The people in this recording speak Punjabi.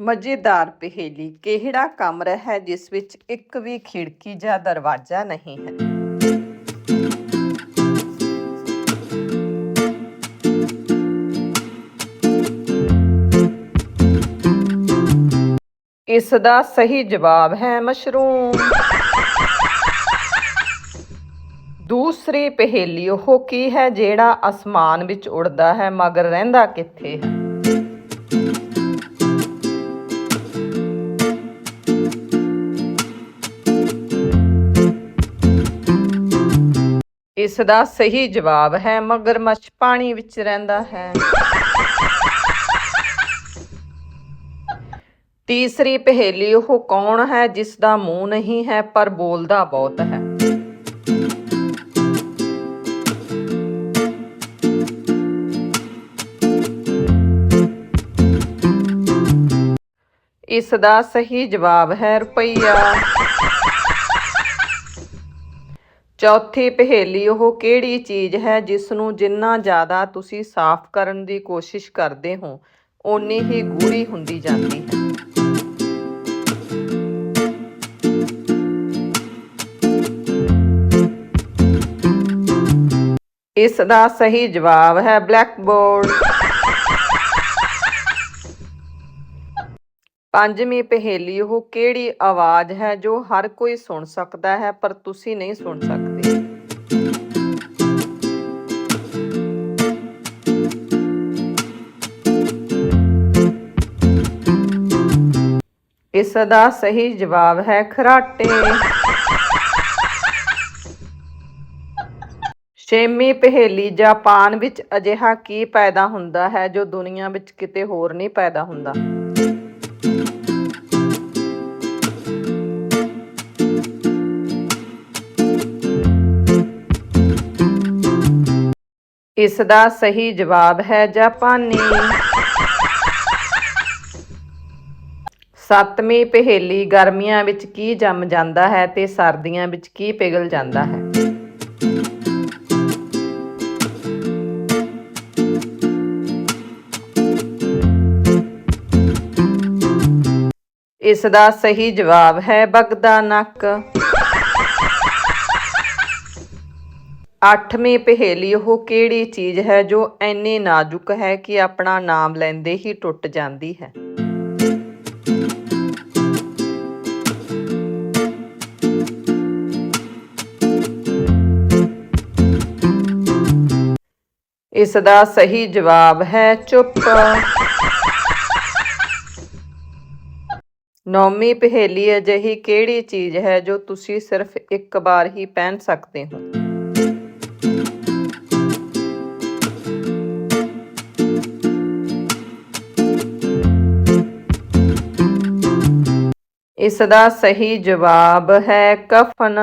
ਮਜ਼ੇਦਾਰ ਪਹੇਲੀ। ਕਿਹੜਾ ਕਮਰਾ ਹੈ ਜਿਸ ਵਿੱਚ ਇੱਕ ਵੀ ਖਿੜਕੀ ਜਾਂ ਦਰਵਾਜ਼ਾ ਨਹੀਂ ਹੈ? ਇਸ ਦਾ ਸਹੀ ਜਵਾਬ ਹੈ ਮਸ਼ਰੂਮ। ਦੂਸਰੀ ਪਹੇਲੀ ਉਹ ਕੀ ਹੈ ਜਿਹੜਾ ਅਸਮਾਨ ਵਿੱਚ ਉੜਦਾ ਹੈ, ਮਗਰ ਰਹਿੰਦਾ ਕਿੱਥੇ ਹੈ? ਇਸ ਦਾ ਸਹੀ ਜਵਾਬ ਹੈ ਮਗਰਮੱਛ ਪਾਣੀ ਵਿੱਚ ਰਹਿੰਦਾ ਹੈ। ਤੀਸਰੀ ਪਹੇਲੀ, ਉਹ ਕੌਣ ਹੈ, ਜਿਸ ਦਾ ਮੂੰਹ ਨਹੀਂ ਹੈ, ਪਰ ਬੋਲਦਾ ਬਹੁਤ ਹੈ। ਇਸ ਦਾ ਸਹੀ ਜਵਾਬ ਹੈ, ਰੁਪਈਆ। ਚੌਥੀ ਪਹੇਲੀ ਉਹ ਕਿਹੜੀ ਚੀਜ਼ ਹੈ ਜਿਸ ਨੂੰ ਜਿੰਨਾ ਜ਼ਿਆਦਾ ਤੁਸੀਂ ਸਾਫ਼ ਕਰਨ ਦੀ ਕੋਸ਼ਿਸ਼ ਕਰਦੇ ਹੋ, ਓਨੀ ਹੀ ਗੂੜੀ ਹੁੰਦੀ ਜਾਂਦੀ ਹੈ। ਇਸ ਦਾ ਸਹੀ ਜਵਾਬ ਹੈ ਬਲੈਕਬੋਰਡ। ਪੰਜਵੀਂ ਪਹੇਲੀ ਉਹ ਕਿਹੜੀ ਆਵਾਜ਼ ਹੈ ਜੋ ਹਰ ਕੋਈ ਸੁਣ ਸਕਦਾ ਹੈ, ਪਰ ਤੁਸੀਂ ਨਹੀਂ ਸੁਣ ਸਕਦੇ। ਇਸ ਦਾ ਸਹੀ ਜਵਾਬ ਹੈ ਖਰਾਟੇ। ਛੇਵੀਂ ਪਹੇਲੀ ਜਾਪਾਨ ਵਿੱਚ ਅਜਿਹਾ ਕੀ ਪੈਦਾ ਹੁੰਦਾ ਹੈ ਜੋ ਦੁਨੀਆ ਵਿੱਚ ਕਿਤੇ ਹੋਰ ਨਹੀਂ ਪੈਦਾ ਹੁੰਦਾ? ਇਸ ਦਾ ਸਹੀ ਜਵਾਬ ਹੈ ਜਾਪਾਨੀ। ਸੱਤਵੀਂ ਪਹੇਲੀ ਗਰਮੀਆਂ ਵਿੱਚ ਕੀ ਜੰਮ ਜਾਂਦਾ ਹੈ ਤੇ ਸਰਦੀਆਂ ਵਿੱਚ ਕੀ ਪਿਘਲ ਜਾਂਦਾ ਹੈ? ਇਸ ਦਾ ਸਹੀ ਜਵਾਬ ਹੈ ਬਗਦਾ ਨੱਕ। ਅੱਠਵੀਂ ਪਹੇਲੀ ਉਹ ਕਿਹੜੀ ਚੀਜ਼ ਹੈ ਜੋ ਐਨੀ ਨਾਜ਼ੁਕ ਹੈ ਕਿ ਆਪਣਾ ਨਾਮ ਲੈਂਦੇ ਹੀ ਟੁੱਟ ਜਾਂਦੀ ਹੈ? ਇਸ ਦਾ ਸਹੀ ਜਵਾਬ ਹੈ ਚੁੱਪ। ਨੌਵੀਂ ਪਹੇਲੀ ਅਜਿਹੀ ਕਿਹੜੀ ਚੀਜ਼ ਹੈ ਜੋ ਤੁਸੀਂ ਸਿਰਫ ਇੱਕ ਵਾਰ ਹੀ ਪਹਿਨ ਸਕਦੇ ਹੋ? ਇਸ ਦਾ ਸਹੀ ਜਵਾਬ ਹੈ ਕਫਨ।